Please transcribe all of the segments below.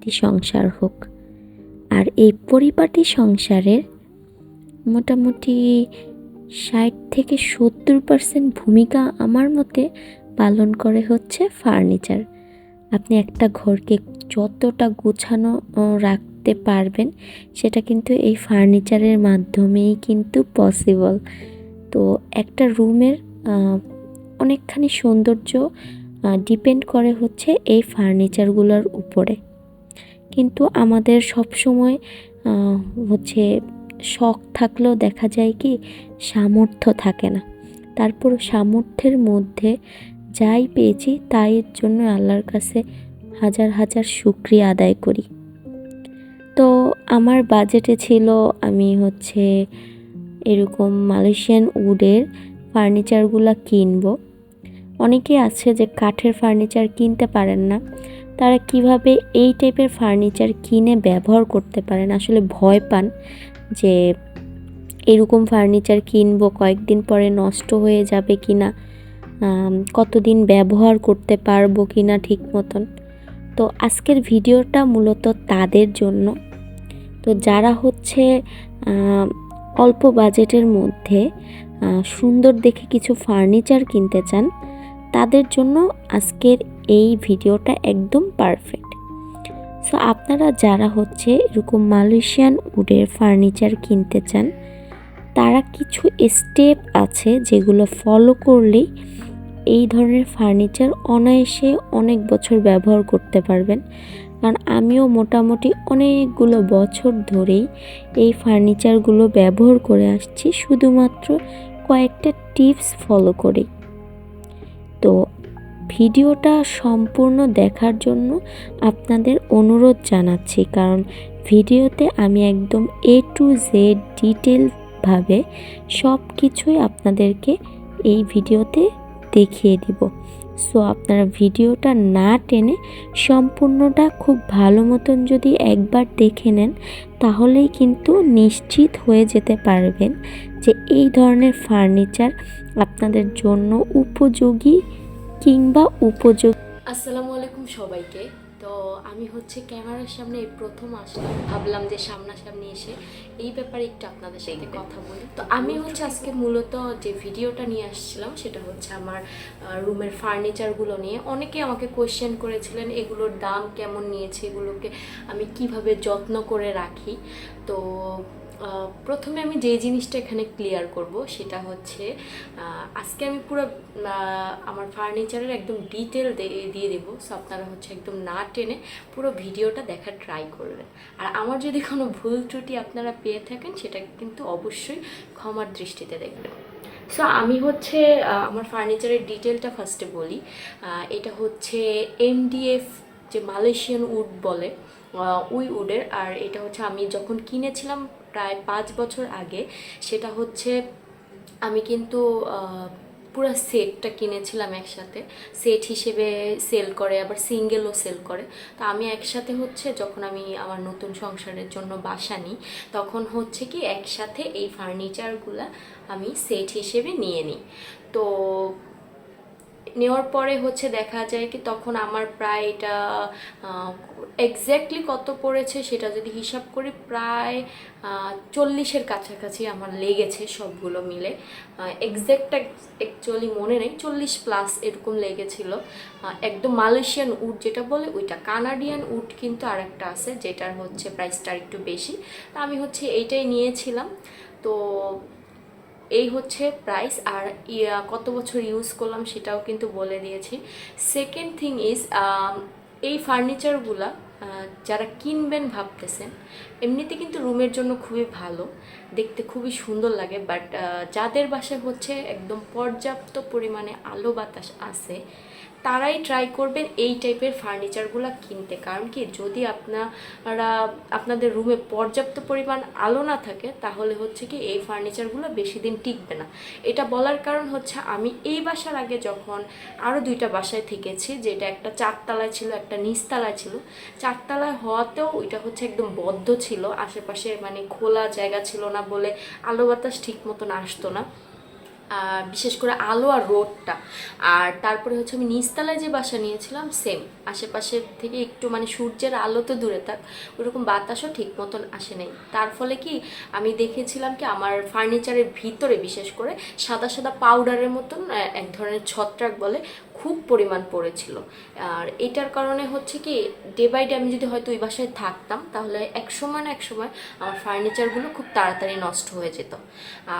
পরিপাটি সংসার হোক। আর এই পরিপাটি সংসারের মোটামুটি ষাট থেকে সত্তর পার্সেন্ট ভূমিকা আমার মতে পালন করে হচ্ছে ফার্নিচার আপনি একটা ঘরকে যতটা গোছানো রাখতে পারবেন, সেটা কিন্তু এই ফার্নিচারের মাধ্যমেই কিন্তু পসিবল তো একটা রুমের অনেকখানি সৌন্দর্য ডিপেন্ড করে হচ্ছে এই ফার্নিচারগুলোর উপরে। কিন্তু আমাদের সব সময় হচ্ছে শখ থাকলেও দেখা যায় কি, সামর্থ্য থাকে না। তারপর সামর্থ্যের মধ্যে যাই পেয়েছি, তাই জন্য আল্লাহর কাছে হাজার হাজার শুক্রিয়া আদায় করি। তো আমার বাজেটে ছিল আমি হচ্ছে এরকম মালয়েশিয়ান উডের ফার্নিচারগুলো কিনবো। অনেকে আছে যে কাঠের ফার্নিচার কিনতে পারেন না। তারা কীভাবে এই টাইপের ফার্নিচার কিনে ব্যবহার করতে পারেন, আসলে ভয় পান যে এরকম ফার্নিচার কিনবো, কয়েকদিন পরে নষ্ট হয়ে যাবে কি না কতদিন ব্যবহার করতে পারব কি না ঠিক মতন। তো আজকের ভিডিওটা মূলত তাদের জন্য। তো যারা হচ্ছে অল্প বাজেটের মধ্যে সুন্দর দেখে কিছু ফার্নিচার কিনতে চান, তাদের জন্য আজকের এই ভিডিওটা একদম পারফেক্ট সো আপনারা যারা হচ্ছে এরকম মালয়েশিয়ান উডের ফার্নিচার কিনতে চান, তারা কিছু স্টেপ আছে যেগুলো ফলো করলেই এই ধরনের ফার্নিচার অনায়াসে অনেক বছর ব্যবহার করতে পারবেন। কারণ আমিও মোটামুটি অনেকগুলো বছর ধরেই এই ফার্নিচারগুলো ব্যবহার করে আসছি, শুধুমাত্র কয়েকটা টিপস ফলো করেই। তো ভিডিওটা সম্পূর্ণ দেখার জন্য আপনাদের অনুরোধ জানাচ্ছি। কারণ ভিডিওতে আমি একদম এ টু জেড ডিটেলভাবে সব কিছুই আপনাদেরকে এই ভিডিওতে দেখিয়ে দিব। সো আপনারা ভিডিওটা না টেনে সম্পূর্ণটা খুব ভালো মতন যদি একবার দেখে নেন, তাহলেই কিন্তু নিশ্চিত হয়ে যেতে পারবেন যে এই ধরনের ফার্নিচার আপনাদের জন্য উপযোগী কিংবা উপযোগী আসসালামু আলাইকুম সবাইকে। তো আমি হচ্ছে ক্যামেরার সামনে এই প্রথম আসলাম। ভাবলাম যে সামনাসামনি এসে এই ব্যাপারে একটু আপনাদের সাথে কথা বলি। তো আমি হচ্ছে আজকে মূলত যে ভিডিওটা নিয়ে আসছিলাম সেটা হচ্ছে আমার রুমের ফার্নিচারগুলো নিয়ে। অনেকে আমাকে কোয়েশ্চেন করেছিলেন এগুলোর দাম কেমন নিয়েছে এগুলোকে আমি কীভাবে যত্ন করে রাখি। তো প্রথমে আমি যে জিনিসটা এখানে ক্লিয়ার করব, সেটা হচ্ছে আজকে আমি পুরো আমার ফার্নিচারের একদম ডিটেল দিয়ে দেবো। সো আপনারা হচ্ছে একদম না টেনে পুরো ভিডিওটা দেখার ট্রাই করবেন। আর আমার যদি কোনো ভুল ত্রুটি আপনারা পেয়ে থাকেন, সেটা কিন্তু অবশ্যই ক্ষমার দৃষ্টিতে দেখবেন। সো আমি হচ্ছে আমার ফার্নিচারের ডিটেলটা ফার্স্টে বলি। এটা হচ্ছে এমডিএফ যে মালয়েশিয়ান উড বলে উই উডের আর এটা হচ্ছে আমি যখন কিনেছিলাম প্রায় পাঁচ বছর আগে, সেটা হচ্ছে আমি কিন্তু পুরো সেটটা কিনেছিলাম একসাথে। সেট হিসেবে সেল করে, আবার সিঙ্গেলও সেল করে। তো আমি একসাথে হচ্ছে যখন আমি আমার নতুন সংসারের জন্য বাসা নিই, তখন হচ্ছে কি একসাথে এই ফার্নিচারগুলো আমি সেট হিসেবে নিয়ে নিই। তো নেওয়ার পরে হচ্ছে দেখা যায় কি তখন আমার প্রায় এটা এক্স্যাক্টলি কত পড়েছে সেটা যদি হিসাব করি প্রায় চল্লিশের কাছাকাছি আমার লেগেছে সবগুলো মিলে। এক্স্যাক্টটা অ্যাকচুয়ালি মনে নেই, চল্লিশ প্লাস এরকম লেগেছিল। একদম মালয়েশিয়ান উড যেটা বলে ওইটা। কানাডিয়ান উড কিন্তু আরেকটা আছে যেটার হচ্ছে প্রাইসটা একটু বেশি। তা আমি হচ্ছে এইটাই নিয়েছিলাম। তো এই হচ্ছে প্রাইস আর কত বছর ইউজ করলাম সেটাও কিন্তু বলে দিয়েছি। সেকেন্ড থিং ইজ এই ফার্নিচারগুলা যারা কিনবেন ভাবতেছেন, এমনিতে কিন্তু রুমের জন্য খুবই ভালো, দেখতে খুবই সুন্দর লাগে বাট যাদের বাসায় হচ্ছে একদম পর্যাপ্ত পরিমাণে আলো বাতাস আছে তারাই ট্রাই করবেন এই টাইপের ফার্নিচারগুলো কিনতে। কারণ কি, যদি আপনারা, আপনাদের রুমে পর্যাপ্ত পরিমাণ আলো না থাকে, তাহলে হচ্ছে কি এই ফার্নিচারগুলো বেশি দিন টিকবে না। এটা বলার কারণ হচ্ছে আমি এই বাসার আগে যখন আরও দুইটা বাসায় থেকেছি, যেটা একটা চারতলায় ছিল, একটা নিচতলায় ছিল, চারতলায় হওয়াতেও ওইটা হচ্ছে একদম বদ্ধ ছিল। আশেপাশে মানে খোলা জায়গা ছিল না বলে আলো বাতাস ঠিক মতন আসতো না। বিশেষ করে আলো আর রোডটা আর তারপরে হচ্ছে আমি নিচতলায় যে বাসা নিয়েছিলাম সেম আশেপাশে থেকে একটু মানে সূর্যের আলো তো দূরে থাক, ওরকম বাতাসও ঠিক মতন আসে নাই। তার ফলে কি, আমি দেখেছিলাম কি, আমার ফার্নিচারের ভিতরে বিশেষ করে সাদা সাদা পাউডারের মতন এক ধরনের ছত্রাক বলে খুব পরিমাণ পড়েছিল। আর এটার কারণে হচ্ছে কি ডে বাই ডে আমি যদি হয়তো ওই বাসায় থাকতাম, তাহলে এক সময় না এক সময় আমার ফার্নিচারগুলো খুব তাড়াতাড়ি নষ্ট হয়ে যেত।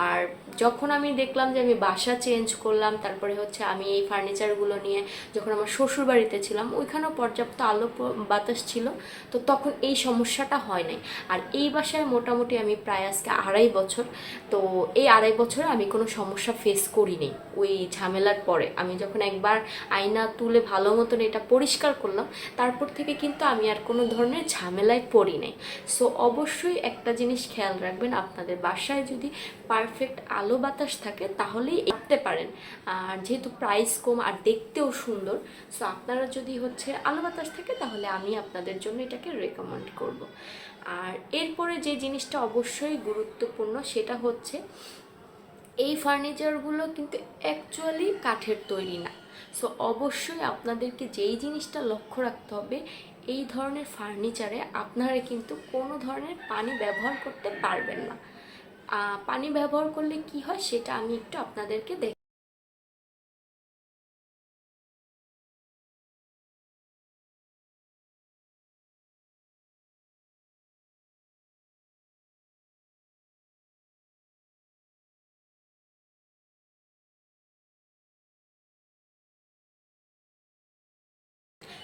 আর যখন আমি দেখলাম যে আমি বাসা চেঞ্জ করলাম, তারপরে হচ্ছে আমি এই ফার্নিচারগুলো নিয়ে যখন আমার শ্বশুর বাড়িতে ছিলাম, ওইখানেও পর্যাপ্ত আলো বাতাস ছিল, তো তখন এই সমস্যাটা হয় নাই। আর এই বাসায় মোটামুটি আমি প্রায় আজকে আড়াই বছর, তো এই আড়াই বছরে আমি কোনো সমস্যা ফেস করিনি। ওই ঝামেলার পরে আমি যখন একবার আয়না তুলে ভালো মতন এটা পরিষ্কার করলাম। তারপর থেকে কিন্তু আমি আর কোনো ধরনের ঝামেলায় পড়ি নাই। সো অবশ্যই একটা জিনিস খেয়াল রাখবেন, আপনাদের বাসায় যদি পারফেক্ট আলো বাতাস থাকে তাহলেই করতে পারেন। আর যেহেতু প্রাইস কম আর দেখতেও সুন্দর সো আপনারা যদি হচ্ছে আলো বাতাস থাকে তাহলে আমি আপনাদের জন্য এটাকে রেকমেন্ড করব। আর এরপরে যে জিনিসটা অবশ্যই গুরুত্বপূর্ণ সেটা হচ্ছে, এই ফার্নিচারগুলো কিন্তু অ্যাকচুয়ালি কাঠের তৈরি না। সো অবশ্যই আপনাদেরকে যেই জিনিসটা লক্ষ্য রাখতে হবে, এই ধরনের ফার্নিচারে আপনারা কিন্তু কোনো ধরনের পানি ব্যবহার করতে পারবেন না। পানি ব্যবহার করলে কি হয় সেটা আমি একটু আপনাদেরকে দেখ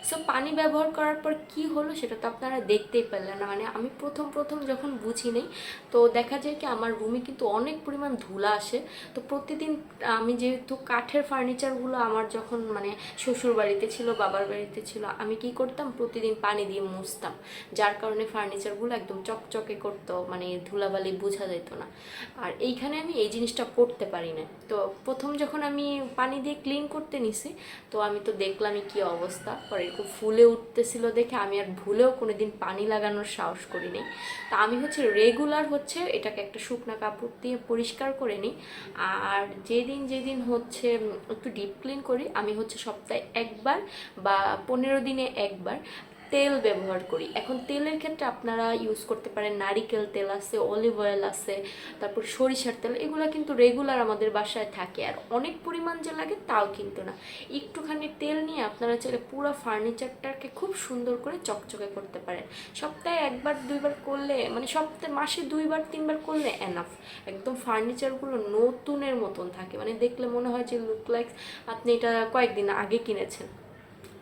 সো পানি ব্যবহার করার পর কি হলো সেটা তো আপনারা দেখতেই পেলেন। না মানে আমি প্রথম প্রথম যখন বুঝি নেই, তো দেখা যায় কি আমার রুমে কিন্তু অনেক পরিমাণ ধুলা আসে। তো প্রতিদিন আমি যেহেতু কাঠের ফার্নিচারগুলো আমার যখন মানে শ্বশুর বাড়িতে ছিল, বাবার বাড়িতে ছিল, আমি কি করতাম? প্রতিদিন পানি দিয়ে মুছতাম। যার কারণে ফার্নিচারগুলো একদম চকচকে করতো মানে ধুলাবালি বোঝা যেত না। আর এইখানে আমি এই জিনিসটা করতে পারি না তো প্রথম যখন আমি পানি দিয়ে ক্লিন করতে নিছি, তো আমি তো দেখলামই কি অবস্থা। পরে এরকম ফুলে উঠতেছিল দেখে আমি আর ভুলেও কোনো দিন পানি লাগানোর সাহস করি নি তা আমি হচ্ছে রেগুলার হচ্ছে এটাকে একটা শুকনো কাপড় দিয়ে পরিষ্কার করে নিই। আর যেদিন যেদিন হচ্ছে একটু ডিপ ক্লিন করি, আমি হচ্ছে সপ্তাহে একবার বা পনেরো দিনে একবার তেল ব্যবহার করি। এখন তেলের ক্ষেত্রে আপনারা ইউজ করতে পারেন, নারিকেল তেল আছে অলিভ অয়েল আছে, তারপর সরিষার তেল, এগুলো কিন্তু রেগুলার আমাদের বাসায় থাকে। আর অনেক পরিমাণ যে লাগে তাও কিন্তু না। একটুখানি তেল নিয়ে আপনারা চাইলে পুরো ফার্নিচারটাকে খুব সুন্দর করে চকচকে করতে পারেন। সপ্তাহে একবার, দুইবার করলে মানে সপ্তাহে, মাসে দুইবার, তিনবার করলে এনাফ একদম ফার্নিচারগুলো নতুনের মতন থাকে। মানে দেখলে মনে হয় যে লুক লাইক আপনি এটা কয়েকদিন আগে কিনেছেন।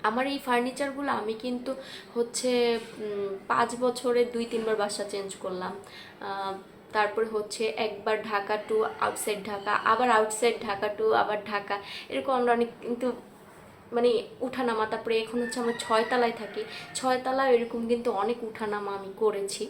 আমার এই ফার্নিচারগুলো আমি কিন্তু হচ্ছে পাঁচ বছরে দুই, তিনবার বাসা চেঞ্জ করলাম। তারপরে হচ্ছে একবার ঢাকা টু আউটসাইড ঢাকা, আবার আউটসাইড ঢাকা টু আবার ঢাকা, এরকম আমরা অনেক কিন্তু মানে উঠানামা, তারপরে এখন হচ্ছে আমরা ছয়তলায় থাকি। ছয়তলায় এরকম কিন্তু অনেক উঠানামা আমি করেছি।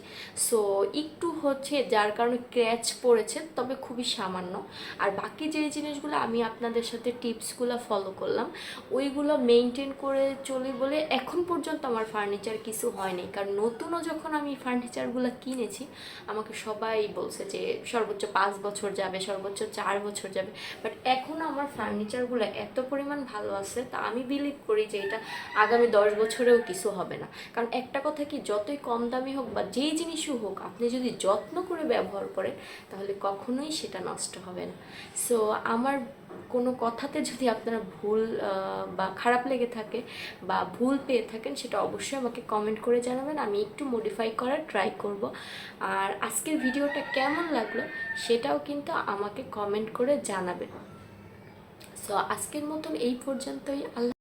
সো একটু হচ্ছে যার কারণে ক্র্যাচ পড়েছে, তবে খুবই সামান্য। আর বাকি যে জিনিসগুলো আমি আপনাদের সাথে টিপসগুলো ফলো করলাম, ওইগুলো মেনটেন করে চলি বলে এখন পর্যন্ত আমার ফার্নিচার কিছু হয়নি। কারণ নতুনও যখন আমি ফার্নিচারগুলো কিনেছি, আমাকে সবাই বলছে যে সর্বোচ্চ পাঁচ বছর যাবে, সর্বোচ্চ চার বছর যাবে। বাট এখন আমার ফার্নিচারগুলো এত পরিমাণ ভালো আছে, তা আমি বিলিভ করি যে এটা আগামী দশ বছরেও কিছু হবে না। কারণ একটা কথা কি, যতই কম দামি হোক বা যেই জিনিসই হোক, আপনি যদি যত্ন করে ব্যবহার করেন, তাহলে কখনোই সেটা নষ্ট হবে না। সো আমার কোনো কথাতে যদি আপনারা ভুল বা খারাপ লেগে থাকে বা ভুল পেয়ে থাকেন, সেটা অবশ্যই আমাকে কমেন্ট করে জানাবেন। আমি একটু মডিফাই করার ট্রাই করব। আর আজকের ভিডিওটা কেমন লাগল, সেটাও কিন্তু আমাকে কমেন্ট করে জানাবেন। সো আজকের মতন এই পর্যন্তই। আল্লাহ